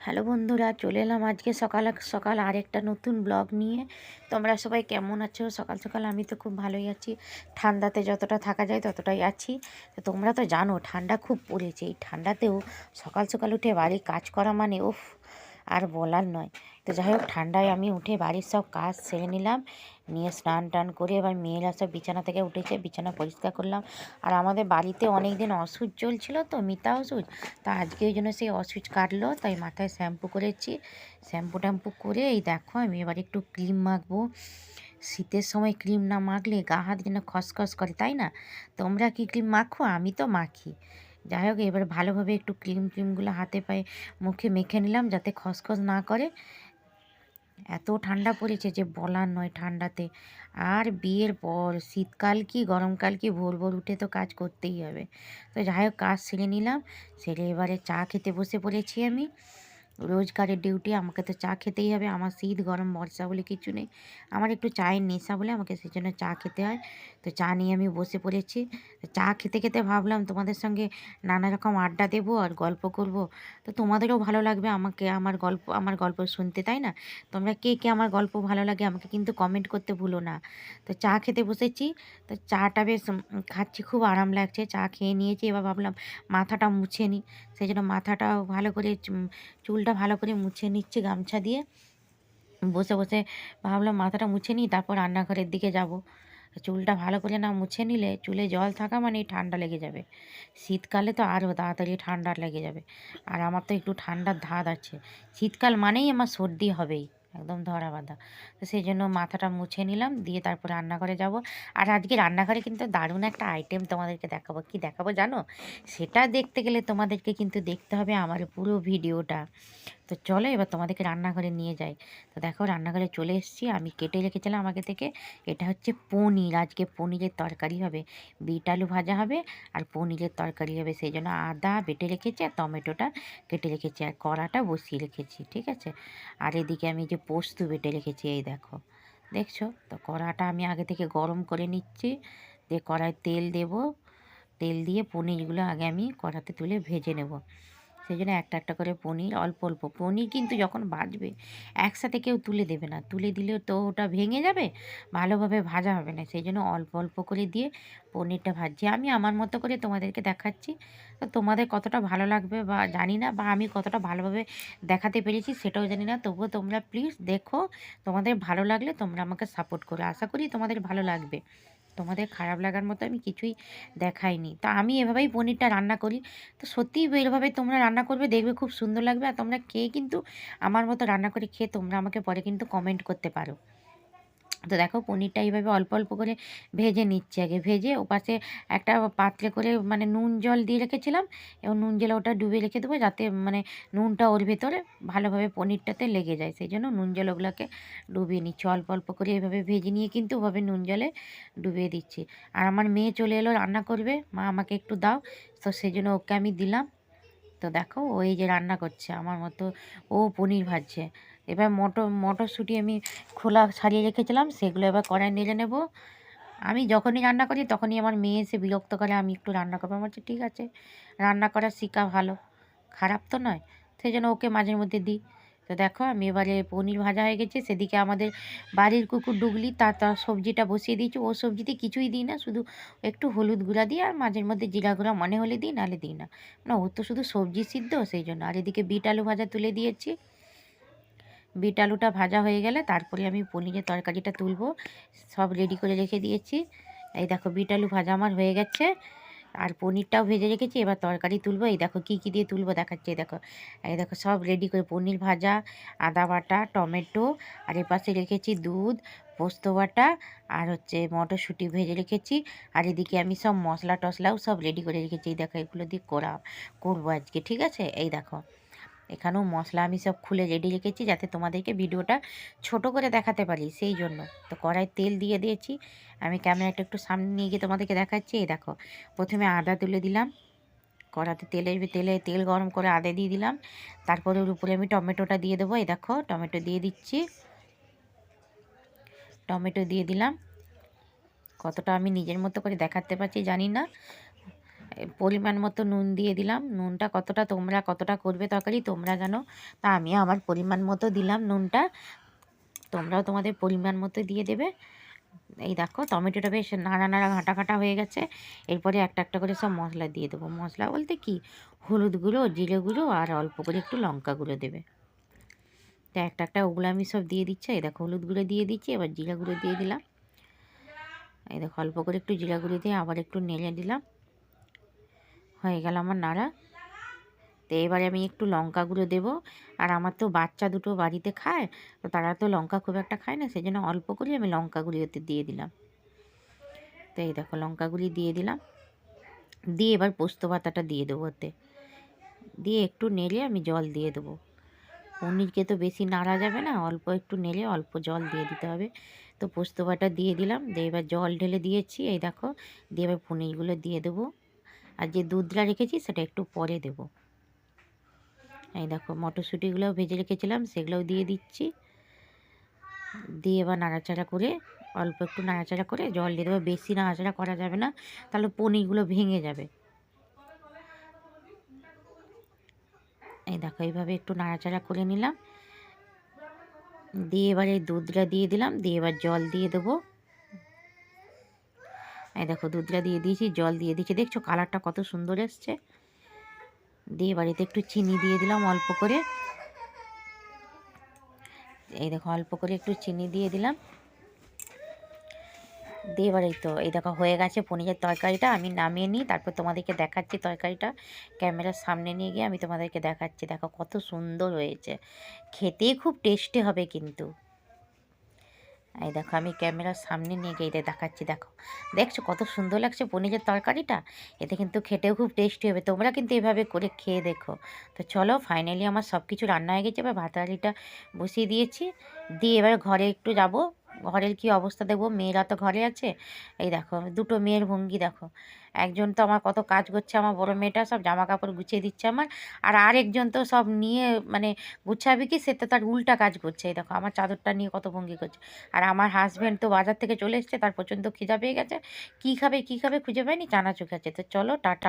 Hello বন্ধুরা, চলে এলাম আজকে সকাল সকাল আরেকটা নতুন ব্লগ নিয়ে। তোমরা সবাই কেমন আছো? সকাল সকাল আমি তো খুব ভালোই আছি। ঠান্ডাতে যতটা থাকা যায় ততটাই আছি। তো তোমরা তো জানো, ঠান্ডা খুব পড়েছে। এই ঠান্ডাতেও সকাল সকাল উঠে বাড়ি কাজ করা মানে উফ আর বলার নয়। তো যাই হোক, ঠান্ডায় আমি উঠে বাড়ির সব কাজ সেরে নিলাম। নিয়ে স্নান টান করে এবার মেয়েরা সব বিছানা থেকে উঠেছে, বিছানা পরিষ্কার করলাম। আর আমাদের বাড়িতে অনেক দিন অসুচ চলছিল তো, মিতা অসুচ। তা আজকে ওই জন্য সেই অসুচ কাটলো, তাই মাথায় শ্যাম্পু করেছি। শ্যাম্পু ট্যাম্পু করে এই দেখো, আমি এবার একটু ক্রিম মাখবো। শীতের সময় ক্রিম না মাখলে গা হাত যেন খসখস করে, তাই না? তোমরা কি ক্রিম মাখো? আমি তো মাখি। যাই হোক, এবার ভালোভাবে একটু ক্রিম ক্রিমগুলো হাতে পায়ে মুখে মেখে নিলাম যাতে খসখস না করে। এত ঠান্ডা পড়েছে যে বলার নয় ঠান্ডাতে। আর বিয়ের পর শীতকাল কি, গরমকাল কি, ভোর ভোর উঠে তো কাজ করতেই হবে। তো যাই হোক, কাজ সেরে নিলাম। সেরে এবারে চা খেতে বসে পড়েছি আমি। রোজগারের ডিউটি আমাকে তো চা খেতেই হবে। আমার শীত, গরম, বর্ষা বলে কিছু নেই। আমার একটু চায়ের নেশা বলে আমাকে সেই জন্য চা খেতে হয়। তো চা নিয়ে আমি বসে পড়েছি। চা খেতে খেতে ভাবলাম তোমাদের সঙ্গে নানা রকম আড্ডা দেবো আর গল্প করব। তো তোমাদেরও ভালো লাগবে আমাকে, আমার গল্প আমার গল্প শুনতে, তাই না? তোমরা কে কে আমার গল্প ভালো লাগে আমাকে কিন্তু কমেন্ট করতে ভুলো না। তো চা খেতে বসেছি। তো চাটা বেশ খাচ্ছি, খুব আরাম লাগছে। চা খেয়ে নিয়েছি, এবার ভাবলাম মাথাটা মুছে নিই সেই জন্য মাথাটা ভালো করে চুলটা ভালো করে মুছে নিচ্ছে গামছা দিয়ে। বসে বসে ভাবলাম মাথাটা মুছে নিই, তারপর রান্নাঘরের দিকে যাব। চুলটা ভালো করে না মুছে নিলে চুলে জল থাকা মানে ঠান্ডা লেগে যাবে। শীতকালে তো আরও তাড়াতাড়ি ঠান্ডা লেগে যাবে। আর আমার তো একটু ঠান্ডার ধাত আছে। শীতকাল মানেই আমার সর্দি হবেই। একদম ধরা বাঁধা। তো সেই জন্য মাথাটা মুছে নিলাম, দিয়ে তারপর রান্নাঘরে যাব। আর আজকে রান্নাঘরে কিন্তু দারুণ একটা আইটেম তোমাদেরকে দেখাবো। কি দেখাবো জানো? সেটা দেখতে গেলে তোমাদেরকে কিন্তু দেখতে হবে আমার পুরো ভিডিওটা তো চলো এবার তোমাদেরকে রান্নাঘরে নিয়ে যাই। তো দেখো রান্নাঘরে চলে এসেছি। আমি কেটে রেখেছিলাম আগে থেকে। এটা হচ্ছে পনির। আজকে পনিরের তরকারি হবে। বিট আলু ভাজা হবে আর পনিরের তরকারি হবে। সেই জন্য আদা বেটে রেখেছি আর টমেটোটা কেটে রেখেছি আর কড়াটা বসিয়ে রেখেছি, ঠিক আছে? আর এদিকে আমি যে পোস্ত বেটে রেখেছি, এই দেখো। দেখছ? তো কড়াটা আমি আগে থেকে গরম করে নিচ্ছি। দিয়ে কড়ায় তেল দেব। তেল দিয়ে পনিরগুলো আগে আমি কড়াতে তুলে ভেজে নেব। সেই জন্য একটা একটা করে পনির, অল্প অল্প পনির কিন্তু যখন ভাজবে একসাথে কেউ তুলে দেবে না। তুলে দিলে তো ওটা ভেঙে যাবে, ভালোভাবে ভাজা হবে না। সেই জন্য অল্প অল্প করে দিয়ে পনিরটা ভাজছি। আমি আমার মতো করে তোমাদেরকে দেখাচ্ছি। তো তোমাদের কতটা ভালো লাগবে বা জানি না, বা আমি কতটা ভালোভাবে দেখাতে পেরেছি সেটাও জানি না। তবুও তোমরা প্লিজ দেখো, তোমাদের ভালো লাগলে তোমরা আমাকে সাপোর্ট করো। আশা করি তোমাদের ভালো লাগবে। তোমাদের খারাপ লাগার মতো আমি কিছুই দেখাইনি। তো আমি এভাবেই পনিরটা রান্না করি। তো সত্যিই এভাবে তোমরা রান্না করবে, দেখবে খুব সুন্দর লাগবে। আর তোমরা খেয়ে কিন্তু আমার মতো রান্না করে খেয়ে তোমরা আমাকে পরে কিন্তু কমেন্ট করতে পারো। তো দেখো পনিরটা এইভাবে অল্প অল্প করে ভেজে নিচ্ছি আগে। ভেজে ওপাশে একটা পাত্রে করে মানে নুন জল দিয়ে রেখেছিলাম এবং নুন জলে ওটা ডুবে রেখে দেবো যাতে মানে নুনটা ওর ভেতরে ভালোভাবে পনিরটাতে লেগে যায়। সেই জন্য নুন জল ওগুলোকে ডুবিয়ে নিচ্ছি। অল্প অল্প করে এভাবে ভেজে নিয়ে কিন্তু ওভাবে নুন জলে ডুবিয়ে দিচ্ছি। আর আমার মেয়ে চলে এলো, রান্না করবে। মা আমাকে একটু দাও। তো সেই জন্য ওকে আমি দিলাম। তো দেখো ওই যে রান্না করছে, আমার মতো ও পনির ভাজছে। এবার মটর মটরশুঁটি আমি খোলা ছাড়িয়ে রেখেছিলাম, সেগুলো এবার কড়াই নেড়ে নেব। আমি যখনই রান্না করি তখনই আমার মেয়ে এসে বিরক্ত করে, আমি একটু রান্না করব। আমার ঠিক আছে, রান্না করা শিকা ভালো, খারাপ তো নয়। সেই জন্য ওকে মাঝে মধ্যে দিই। তো দেখো, আমি এবারে পনির ভাজা হয়ে গেছে। সেদিকে আমাদের বাড়ির কুকুর ডুগলি, তার তার সবজিটা বসিয়ে দিয়েছি। ও সবজিতে কিছুই দিই না, শুধু একটু হলুদ গুঁড়া দিই আর মাঝের মধ্যে জিরা গুঁড়া, মনে হলে দিই, নাহলে দিই না। মানে ও তো শুধু সবজি সিদ্ধ, সেই জন্য। আর এদিকে বিট আলু ভাজা তুলে দিয়েছি। বিট আলুটা ভাজা হয়ে গেলে তারপরে আমি পনিরের তরকারিটা তুলবো। সব রেডি করে রেখে দিয়েছি। এই দেখো, বিট আলু ভাজা আমার হয়ে গেছে। আর পনিরটাও ভেজে রেখেছি, এবার তরকারি তুলবো। এই দেখো কী কী দিয়ে তুলবো দেখাচ্ছি দেখো। এই দেখো সব রেডি করে পনির ভাজা, আদা বাটা, টমেটো, আর এপাশে রেখেছি দুধ, পোস্ত বাটা, আর হচ্ছে মটরশুঁটি ভেজে রেখেছি। আর এদিকে আমি সব মশলা টশলাও সব রেডি করে রেখেছি। এই দেখো এগুলো দিয়ে করা, করব আজকে, ঠিক আছে? এই দেখো। এখানেও মশলা আমি সব খুলে রেডি রেখেছি যাতে তোমাদেরকে ভিডিওটা ছোট করে দেখাতে পারি, সেই জন্য। তো কড়াই তেল দিয়ে দিয়েছি। আমি ক্যামেরাটা একটু সামনে নিয়ে গিয়ে তোমাদেরকে দেখাচ্ছি। এই দেখো, প্রথমে আদা তুলে দিলাম। কড়াতে তেলের তেলে তেল গরম করে আদা দিয়ে দিলাম। তারপরে ওর উপরে আমি টমেটোটা দিয়ে দেবো। এই দেখো, টমেটো দিয়ে দিচ্ছি। টমেটো দিয়ে দিলাম। কতটা আমি নিজের মতো করে দেখাতে পারছি জানি না। পরিমাণ মতো নুন দিয়ে দিলাম। নুনটা কতটা তোমরা কতটা করবে তরকারি, তোমরা জানো। তা আমি আমার পরিমাণ মতো দিলাম নুনটা। তোমরাও তোমাদের পরিমাণ মতো দিয়ে দেবে। এই দেখো, টমেটোটা বেশ নাড়া নাড়া ঘাঁটা ঘাঁটা হয়ে গেছে। এরপরে একটা একটা করে সব মশলা দিয়ে দেবো। মশলা বলতে কি? হলুদ গুঁড়ো, জিরে গুঁড়ো আর অল্প করে একটু লঙ্কা গুঁড়ো দেবে। তা একটা একটা ওগুলো আমি সব দিয়ে দিচ্ছি। এই দেখো, হলুদ গুঁড়ো দিয়ে দিচ্ছি, এবার জিরা গুঁড়ো দিয়ে দিলাম। এই দেখো, অল্প করে একটু জিরা গুঁড়ো দিয়ে আবার একটু নেড়ে দিলাম। হয়ে গেল আমার নাড়া। তো এবারে আমি একটু লঙ্কা গুঁড়ো দেবো। আর আমার তো বাচ্চা দুটো বাড়িতে খায়, তো তারা তো লঙ্কা খুব একটা খায় না, সেই জন্য অল্প করে আমি লঙ্কা গুঁড়ি ওতে দিয়ে দিলাম। তো এই দেখো লঙ্কা গুঁড়ি দিয়ে দিলাম। দিয়ে এবার পোস্ত পাতাটা দিয়ে দেবো ওতে। দিয়ে একটু নেড়ে আমি জল দিয়ে দেবো। পনিরকে তো বেশি নাড়া যাবে না, অল্প একটু নেড়ে অল্প জল দিয়ে দিতে হবে। তো পোস্ত বাটা দিয়ে দিলাম। দিয়ে এবার জল ঢেলে দিয়েছি, এই দেখো। দিয়ে এবার পনিরগুলো দিয়ে দেবো। আর যে দুধটা রেখেছি সেটা একটু পরে দেবো। এই দেখো, মটরশুঁটিগুলোও ভেজে রেখেছিলাম, সেগুলোও দিয়ে দিচ্ছি। দিয়ে এবার নাড়াচাড়া করে, অল্প একটু নাড়াচাড়া করে জল দিয়ে দেবো। বেশি নাড়াচাড়া করা যাবে না, তাহলে পনিরগুলো ভেঙে যাবে। এই দেখো, এইভাবে একটু নাড়াচাড়া করে নিলাম। দিয়ে এবার এই দুধটা দিয়ে দিলাম, দিয়ে এবার জল দিয়ে দেবো। এই দেখো, দুধটা দিয়ে দিয়েছি, জল দিয়ে দিয়েছি। দেখছ, কালারটা কত সুন্দর এসছে। দিয়ে বাড়িতে একটু চিনি দিয়ে দিলাম অল্প করে। এই দেখো, অল্প করে একটু চিনি দিয়ে দিলাম। দিয়ে এই তো, এই দেখো, হয়ে গেছে পনিরের তরকারিটা। আমি নামিয়ে নিই, তারপর তোমাদেরকে দেখাচ্ছি তরকারিটা। ক্যামেরার সামনে নিয়ে গিয়ে আমি তোমাদেরকে দেখাচ্ছি। দেখো, কত সুন্দর হয়েছে। খেতে খুব টেস্টি হবে কিন্তু। এই দেখো, আমি ক্যামেরার সামনে নিয়ে গিয়ে এটা দেখাচ্ছি, দেখো। দেখছ কত সুন্দর লাগছে পনিরের তরকারিটা? এতে কিন্তু খেতেও খুব টেস্টি হবে। তোমরা কিন্তু এভাবে করে খেয়ে দেখো। তো চলো ফাইনালি আমার সব কিছু রান্না হয়ে গেছে, এবার ভাতালিটা বসিয়ে দিয়েছি। দিয়ে এবার ঘরে একটু যাব। ঘরের কি অবস্থা দেখব? মেয়েরা তো ঘরে আছে। এই দেখো, দুটো মেয়ের ভঙ্গি দেখো। একজন তো আমার কত কাজ করছে, আমার বড় মেয়েটা সব জামা কাপড় গুছিয়ে দিচ্ছে আমার। আর আরেকজন তো সব নিয়ে মানে গুছাবি কি, সে তো তার উল্টা কাজ করছে। এই দেখো, আমার চাদরটা নিয়ে কত ভঙ্গি করছে। আর আমার হাজব্যান্ড তো বাজার থেকে চলে এসছে, তার প্রচণ্ড খিদা পেয়ে গেছে। কী খাবে কী খাবে খুঁজে পায়নি চানাচুর খাচ্ছে তো চলো, টাটা।